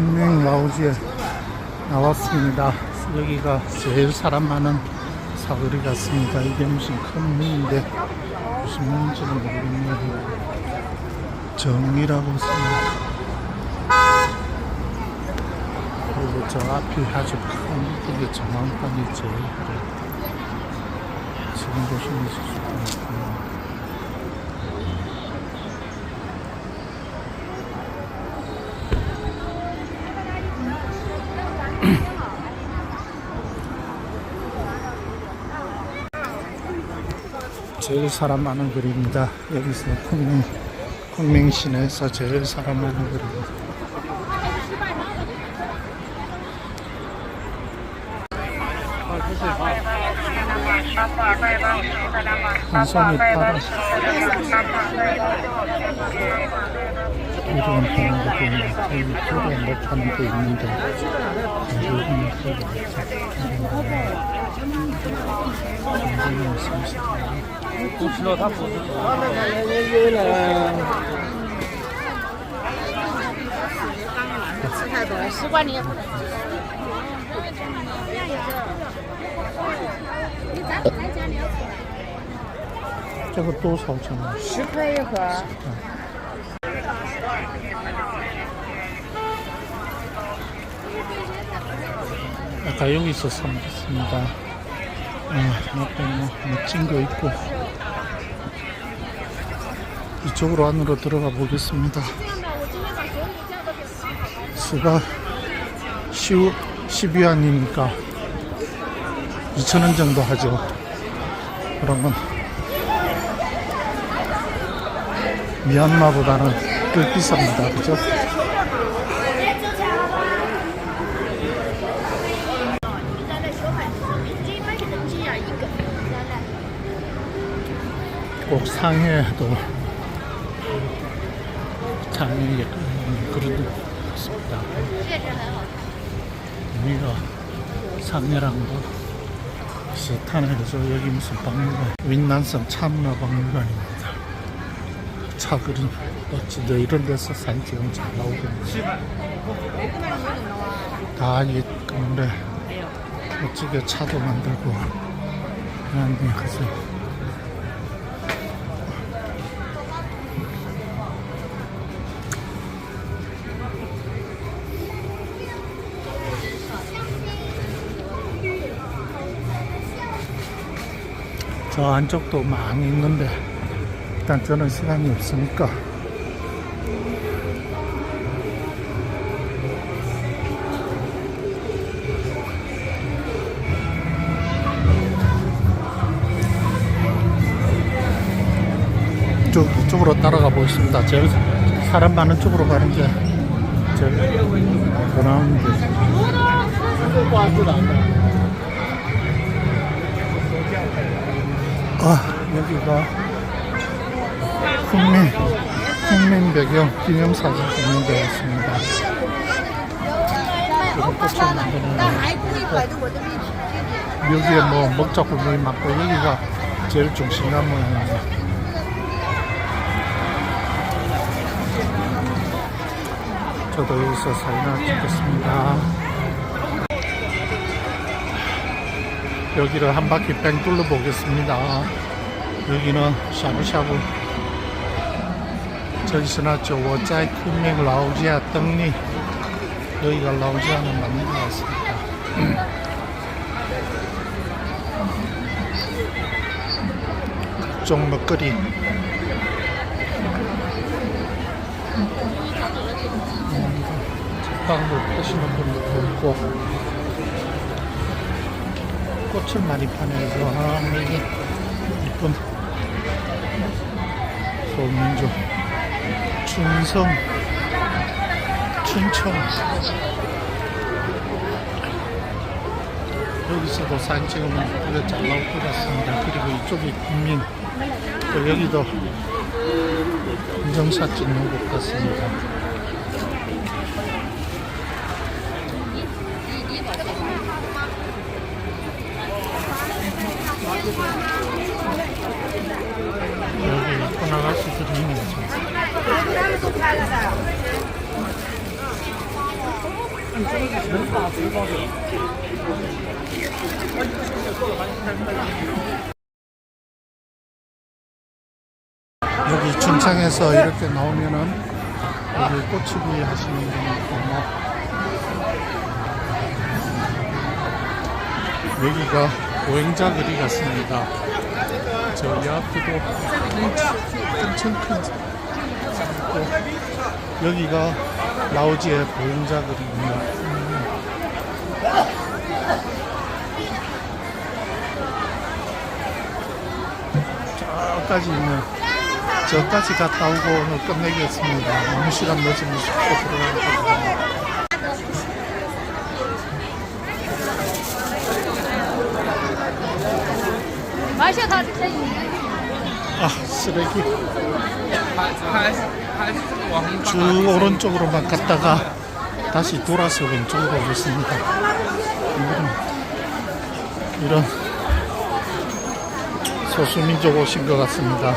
혁명 라우지에 나왔습니다. 여기가 제일 사람 많은 사거리 같습니다. 이게 무슨 큰 문인데 무슨 문인지는 모르겠네요. 정이라고 씁니다. 그리고 저 앞이 아주 큰 그게 정왕관이 제일. 지금 보시면 있을 수가 있고요. 제일 사람 많은 거리입니다. 여기서 콩맹, 콩맹시내에서 제일 사람 많은 거리입니다. 한 손이 따라 이런 파는 것도 있는데 여기 조금 못 파는 거 있는데 요즘은 소리 굉장히 슴슴해요.这个多少钱呢？十块一盒。 아까 여기서 삼겠습니다. 아, 앞에 뭐 멋진 거 있고 이쪽으로 안으로 들어가 보겠습니다. 수가 10, 12안이니까 2,000원 정도 하죠. 그러면 미얀마보다는 꽤 비쌉니다. 그죠? 꼭 상해도 상해 그런 데 있습니다. 여기가 상해랑도 비슷하네. 그래서 여기 무슨 박물관, 윈난성 참나 박물관입니다. 차 그림 어찌도 이런 데서 찍으면 잘 나오거든요. 다이 건물에 멋지게 차도 만들고 그런데 그래서 저 안쪽도 많이 있는데 일단 저는 시간이 없으니까 쪽, 이쪽으로 따라가 보겠습니다. 제일 사람 많은 쪽으로 가는 게 제일 더 나은데 아, 여기가 국민, 국민 배경 기념사진 데였습니다. 이거 꽃을 만드는 여기에 뭐 먹자국물이 많고 여기가 제일 중심가 모양입니다. 저도 여기서 사진을 찍겠습니다. 여기를 한 바퀴 뺑 둘러 보겠습니다. 여기는 샤브샤브. 저기서 나죠. 워짜이 쿤밍 라우지아 떡니. 여기가 라우지아는 맞는 것 같습니다. 각종 먹거리. 책방을 파시는 분들도 있고, 꽃을 많이 파내서 아, 여기 이쁜 소민족 춘성 춘천 여기서도 사진 찍으면 이쁘게 잘 나올 것 같습니다. 그리고 이쪽이 국민 또 여기도 인정샷 찍는 곳 같습니다 여기 이쁜 아가씨들이 있네요 지금. 여기 중창에서 이렇게 나오면은 여기 꽃치기 하시는 분이 있고 여기가 보행자 거리 같습니다. 저기 앞에도 엄청 큰 있고 여기가 라오지의 보행자 거리입니다. 저까지 있는 저까지 갔다 오고 오늘 끝내겠습니다. 너무 시간 늦으면 숙소 들어가거든요. 아 쓰레기 쭉 오른쪽으로만 갔다가 다시 돌아서 왼쪽으로 오겠습니다. 이런, 이런 소수민족 오신 것 같습니다.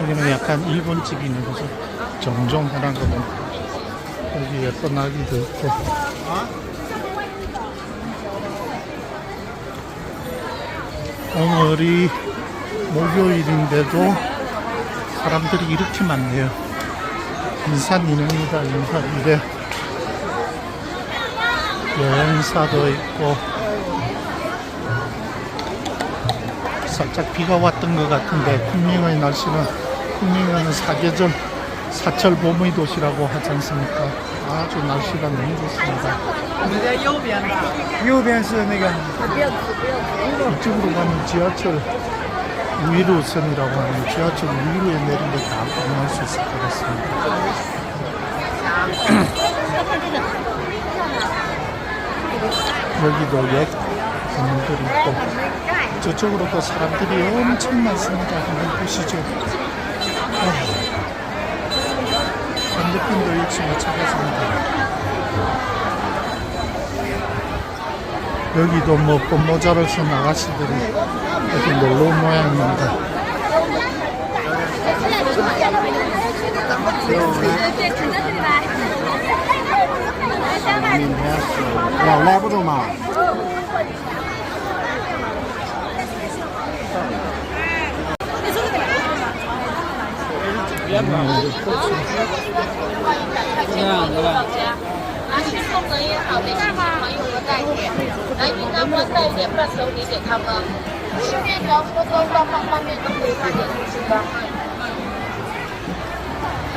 여기는 약간 일본집이 있는 거죠. 정정하는 거는 여기 예쁜 아기도 있고 오늘이 목요일인데도 사람들이 이렇게 많네요. 인산인해입니다 인산 이래. 여행사도 있고, 살짝 비가 왔던 것 같은데, 국민의 날씨는, 국민의 사계절, 사철 봄의 도시라고 하지 않습니까? 아주 날씨가 너무 좋습니다. 이쪽으로 가면 지하철 위로선이라고 하는 지하철 위로에 내리면 다 구경할 수 있을 것 같습니다. 여기도 역 건물들이 있고 저쪽으로 또 사람들이 엄청 많습니다. 한번 보시죠. 어. 반대편도 역시 마찬가지입니다. 여기도 뭐 꽃모자를 쓴 아가씨들이 여기 놀러 온 모양입니다. 老拉不动嘛。 拿去送人也好，那个朋友的带点，来云南湾带一点伴手礼给他们，吃面条、锅包饭、方便面都可以带点出去的。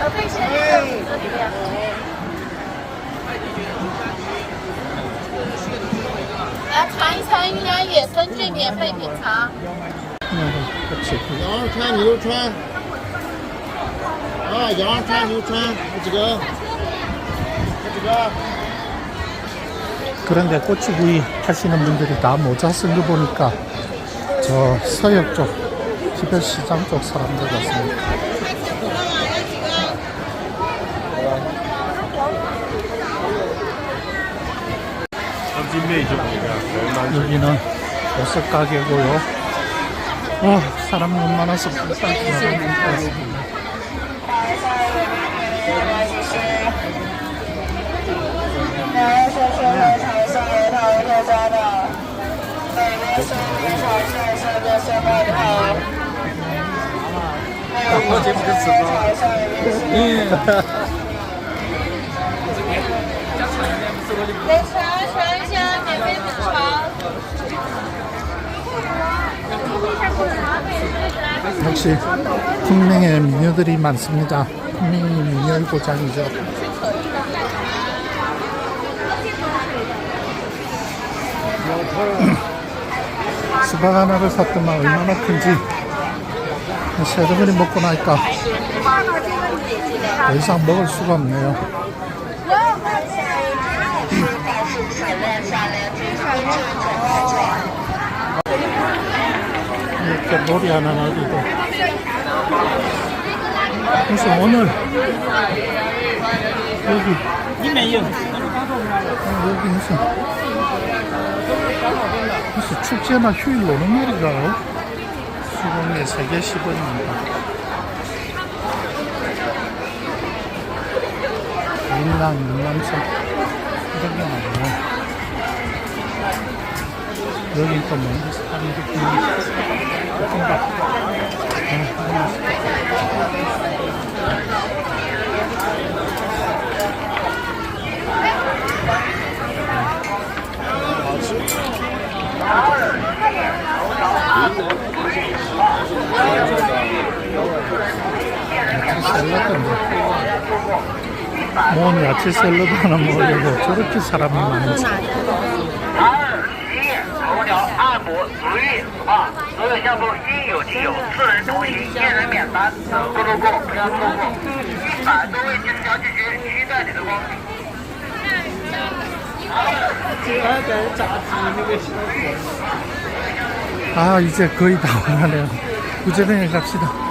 呃，费现在这里面。来尝一尝云南野生菌，免费品尝。 그냥 같이 羊肉串、牛肉串。啊，羊肉串、牛肉串，有几个？有几个？ 그런데 꼬치구이 하시는 분들이 다 모자 쓴 거 보니까 저 서역 쪽 기별시장 쪽 사람들 같습니다. 여기는 옷을 가게고요. 어, 사람 너무 많아서 빨리 지나가는 것 같습니다.来 역시 풍맹의 미녀들이 많습니다. 풍맹이 미녀의 보장이죠. 수박 하나를 샀더만 얼마나 큰지. 세덩어리 먹고 나니까 더 이상 먹을 수가 없네요. 이렇게 놀이 하나 놔두고. 그래서 오늘 여기 어, 여기 무슨? 무슨 축제나 휴일 오는 날인가요? 수공예 세계 시골입니다. 민랑, 민랑성 이런 게 많네요. 여긴 또 뭐, 뭔지 사람들이 모은 야채 샐러드 하나 먹으려고 저렇게 사람이 많은지 아 이제 거의 다 와가네요. 우제병에 갑시다.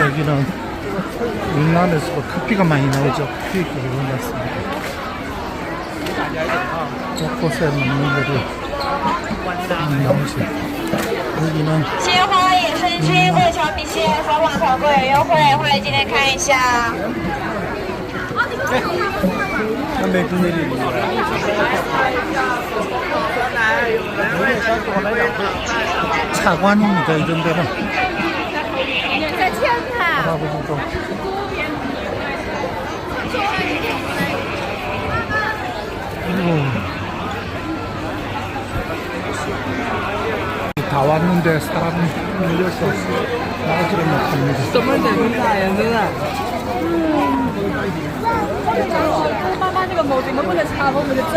여기는云南에서 커피가 많이 나오죠 커피 그거 났습니다 곳곳에 먹는 거리 많이 나오죠 여기는 鲜花野生区过桥比西和网团购有优惠，欢迎今天看一下。 차관입니다 이런 데는 할아버지도 아이고. 다 왔는데 사람이 밀려서 나가지를 못합니다 妈妈那个毛巾都不能擦，我们就走。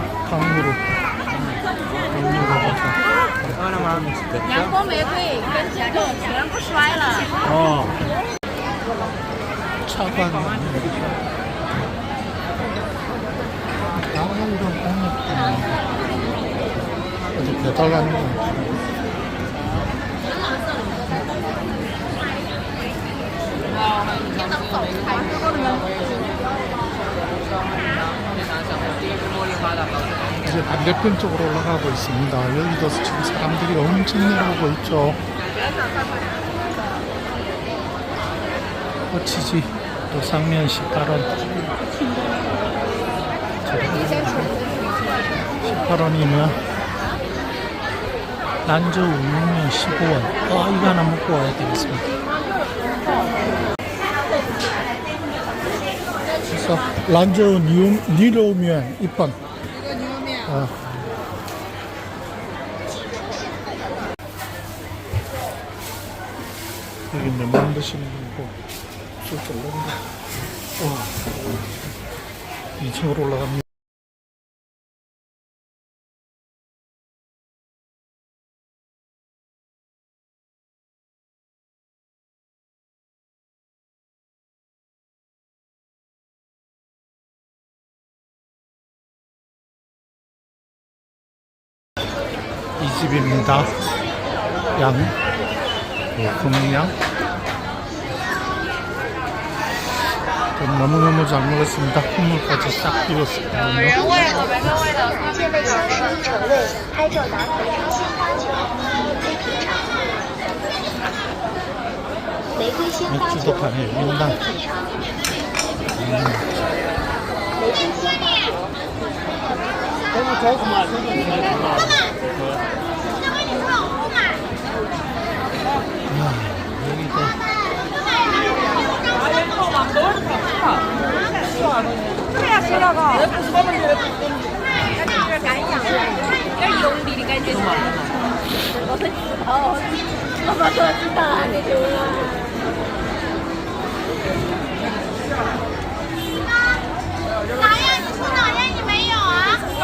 강으로. 어 차관 나무랑 공략 어디 배달 가는 거 같아 아, 이제 반대편 쪽으로 올라가고 있습니다. 여기도 지금 사람들이 엄청 내려오고 있죠. 호치지. 도상면 시파론 18원이면 난조 우육면 15원. 어 이거 하나 먹고 와야 되겠습니다. 그래서 난조 니로우면 2번. 어. 여기 내 만드시는 거고 쭉 올라간다. 와. 2층으로 올라갑니다. 다 양, 뭐, 고명양. 너무너무 잘 먹었습니다. 국물까지 싹 비웠습니다. 맥주도 파네요. 인당. 음.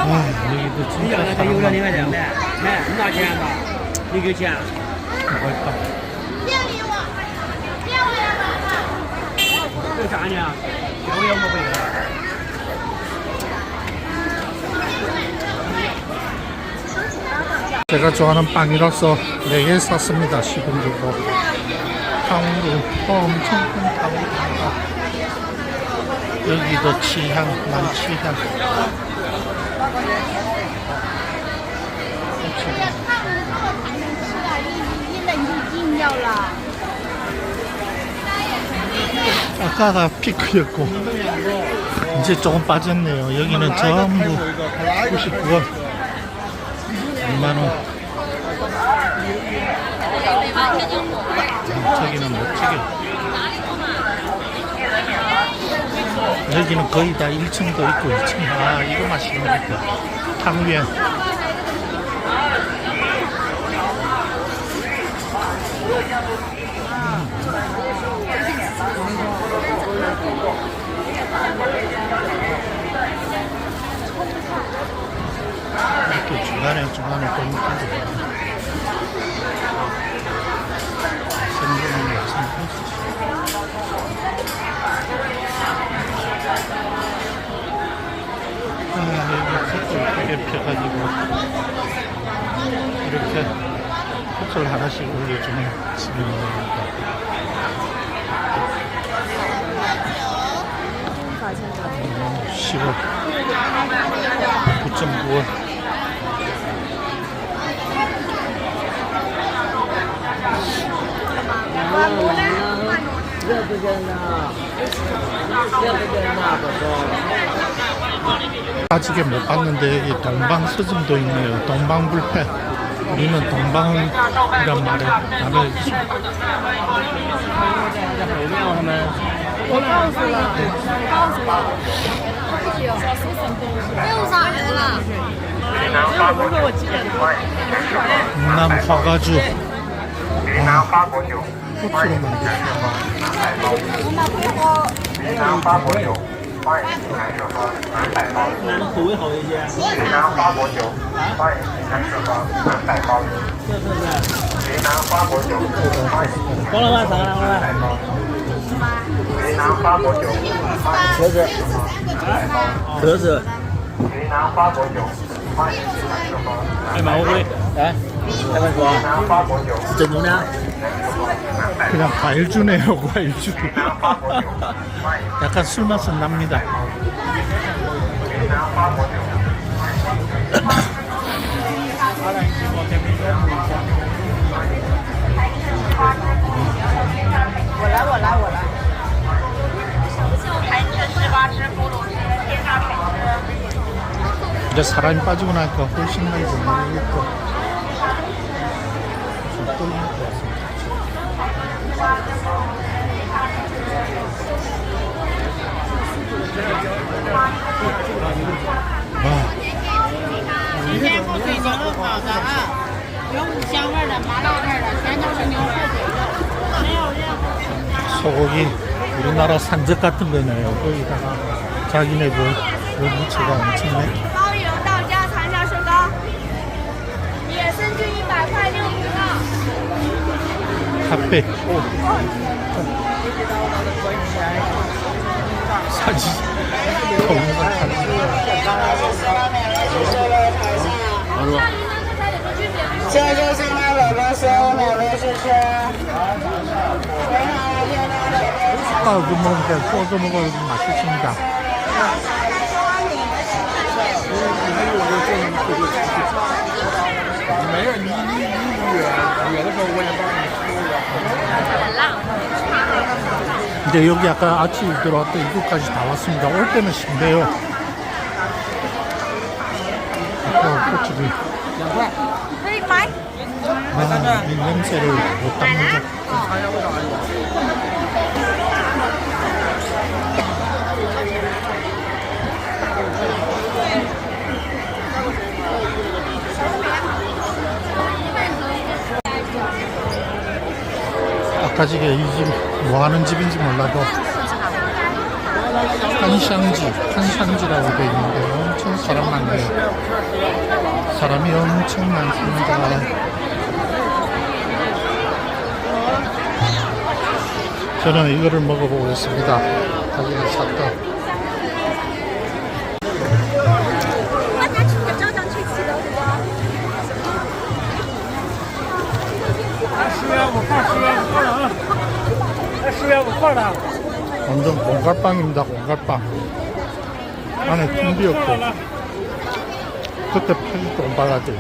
哎，那个，你有两千吧？你给钱。 맛있다. 제가 좋아하는 빵이라서 4개 샀습니다. 10원 주고. 탕후루. 엄청 큰 탕후루입니다. 여기도 치향, 만치향. 치향. 아까가 피크였고, 이제 조금 빠졌네요. 여기는 전부 99원. 2만원. 저기는 멋지게. 여기는 거의 다 1층도 있고 2층. 아, 이거 맛있겠다. 탕위엔. 이렇게 중간에 중간에 있고. 생존하는 약속 아, 여기 콧줄 크게 펴가지고. 이렇게 콧줄 하나씩 올려주는 집입니다. 음, 10원 9.9원 아직에 못 봤는데 여기 동방 서점도 있네요. 동방불패. 你们同胞干嘛的？他们我告诉你，告诉你。没有人啦，没有不会我记得。那么花个猪，云南花果酒，云南花果酒。欢迎品尝生蚝南北方人口味好一些云南花果酒欢迎品尝生蚝南北方人这就是云南花果酒桂圆八老板元一斤黄老板尝尝南北方云南花果酒花园茄子元一云南花果酒花园十八元一斤南北方 해만 좋아. 그냥 과일주네요, 과일주. 약간 술 맛은 납니다. 이제 사람이 빠지고 나니까 훨씬 나이 못 먹겠고. 좀 떨리는 것 같습니다 와 今天不水牛肉好的啊，有五香味儿的、麻辣味儿的，全都是牛后腿肉，没有任何。 소고기 우리나라 산적 같은 거네요 거기다가 자기네 그 무채가 엄청네 鲍 카페 사진 바로 와 떡도 먹는데 소도 먹어도 맛있습니다. 음. 이제 여기 아까 아침에 들어왔던 이곳까지 다 왔습니다. 올 때는 쉽네요. 아까 两块。 아, 이 냄새를 못 담는다. 집에 이집 뭐 하는 집인지 몰라도 한샹지, 한샹지라고 되어 있는데 엄청 사람 많네요. 사람이 엄청 많습니다. 저는 이거를 먹어보겠습니다. 가게에 샀다. 완전 공갈빵입니다, 공갈빵. 안에 tum비 없고. 그때 똥 발라져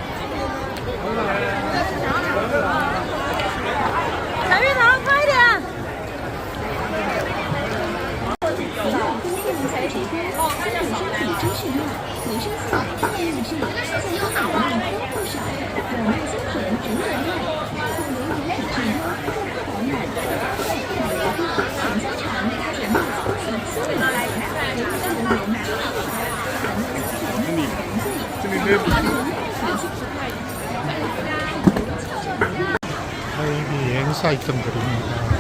바이비 행사 아이템들입니다.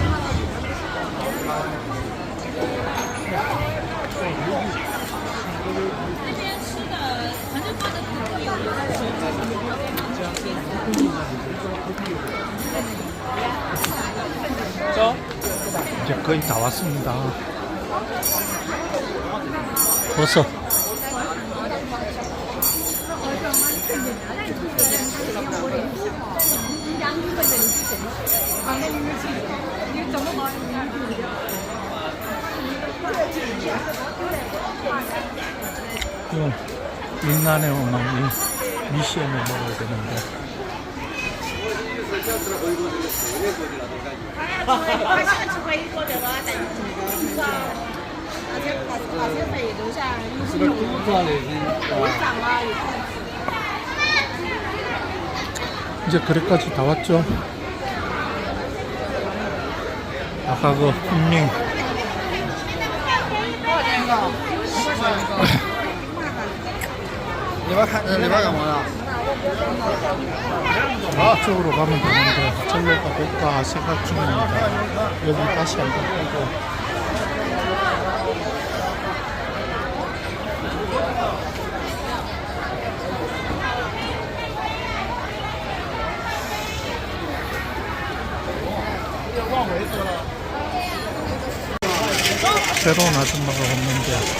이제 거의 다 왔습니다. 어서. 민간에 오면 이 미시엠을 먹어야 되는데. 이제 그래까지 다 왔죠? 아까 그 훈민 앞쪽으로 가면 되는데 절로 가볼까 생각 중입니다. 여기 다시 한번 보고 새로운 아줌마가 없는데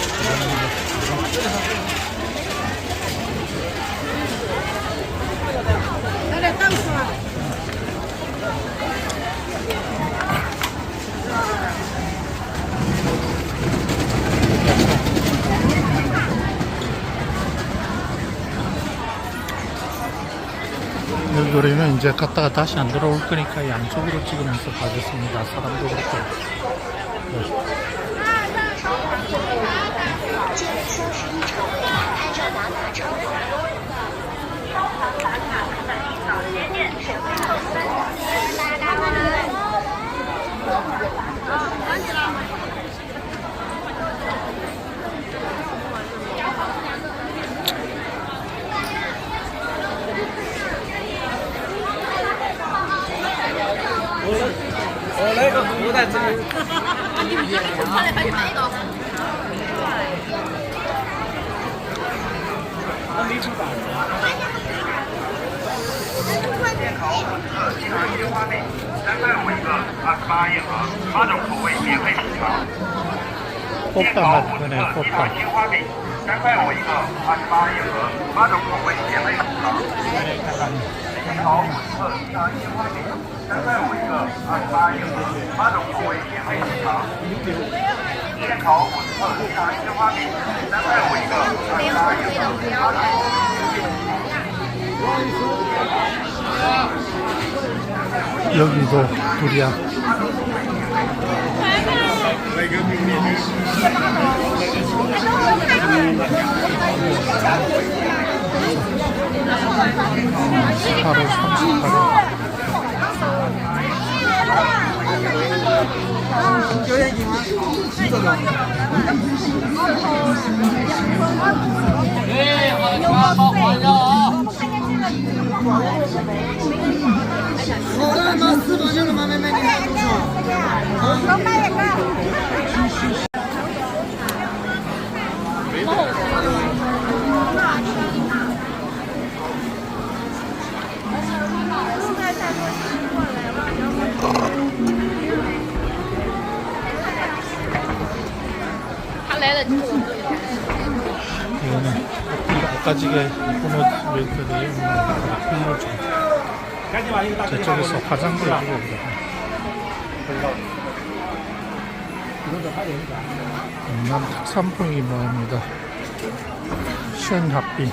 여기 우리는 이제 갔다가 다시 안 돌아올 거니까 양쪽으로 찍으면서 가겠습니다. 사람도 그렇고. 네. 호빵 같은 거 五十克金糖鲜花饼三块五一个二十八一盒八种口味免费品尝现烤五十克金糖鲜花饼三块五一个二十八一盒八种口味免费品尝欢迎五十克金糖鲜花饼三块五一个二十八一盒八种口味免费品尝现烤五十克金糖鲜花饼三块五一个二十八一盒八种口味免费品尝品尝 여기도 두리안. 8월 38일 이 好啊！买四包就了嘛，买买。快点，快点！好，快点，快点！好。来了，然后。 아까지게 보너스들이 필요 좀 저쪽에서 화장도 해주고. 남 특산품이 나옵니다. 쉔합빈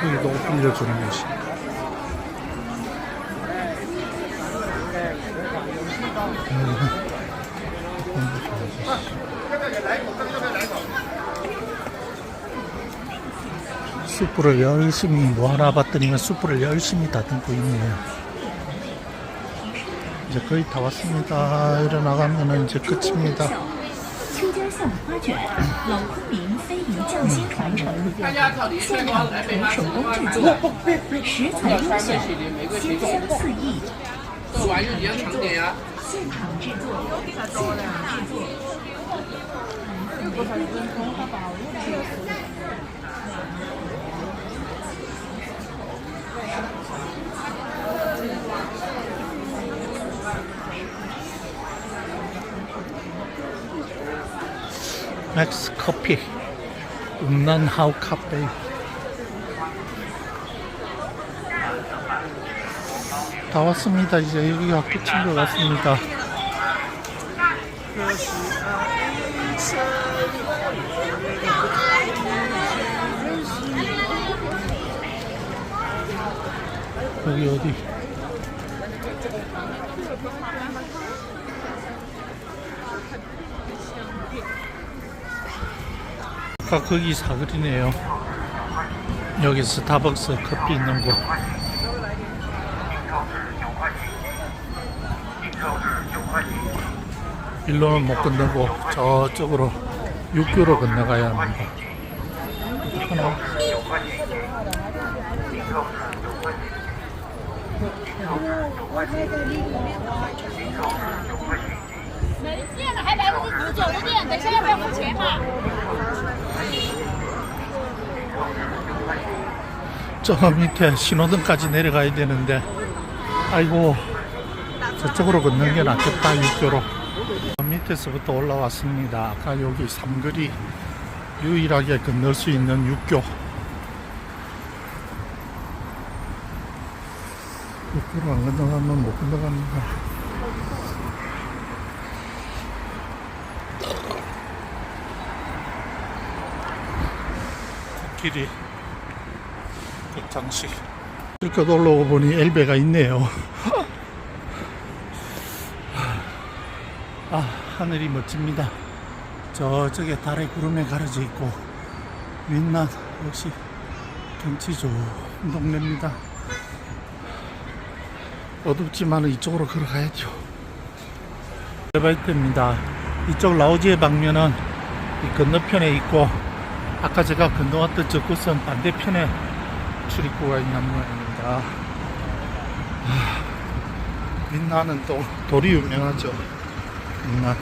너무 끌려 주는 것이. 음. 숯불을 열심히 모아놔 봤더니 숯불을 열심히 다듬고 있네요 이제 거의 다 왔습니다 일어나가면 이제 끝입니다. 非遗匠心传承，现场纯手工制作，食材优选，鲜香四溢。现场制作，现场制作，现场制作。Next copy. 음란하우 카페 다 왔습니다. 이제 여기가 끝인 것 같습니다. 여기 어디 아까 거기 사거리네요. 여기 스타벅스 커피 있는 곳. 일로는 못 건너고 저쪽으로 육교로 건너가야 합니다. 하나. 店呢还百分之九十九的店，等一下要不要付钱嘛？ 저 밑에 신호등까지 내려가야 되는데 아이고 저쪽으로 걷는 게 낫겠다 육교로 밑에서부터 올라왔습니다 아까 여기 삼거리 유일하게 건널 수 있는 육교 육교로 안 건너가면 못 건너갑니다 길이 장식. 이렇게 올라오고 보니 엘베가 있네요. 아 하늘이 멋집니다. 저쪽에 달의 구름에 가려져 있고 민난 역시 경치 좋은 동네입니다. 어둡지만 이쪽으로 걸어가야죠. 레바이트입니다. 이쪽 라오지의 방면은 이 건너편에 있고 아까 제가 건너왔던 저 곳은 반대편에 출입구가 있는 모양입니다. 하, 민나는 또 돌이 유명하죠. 민나.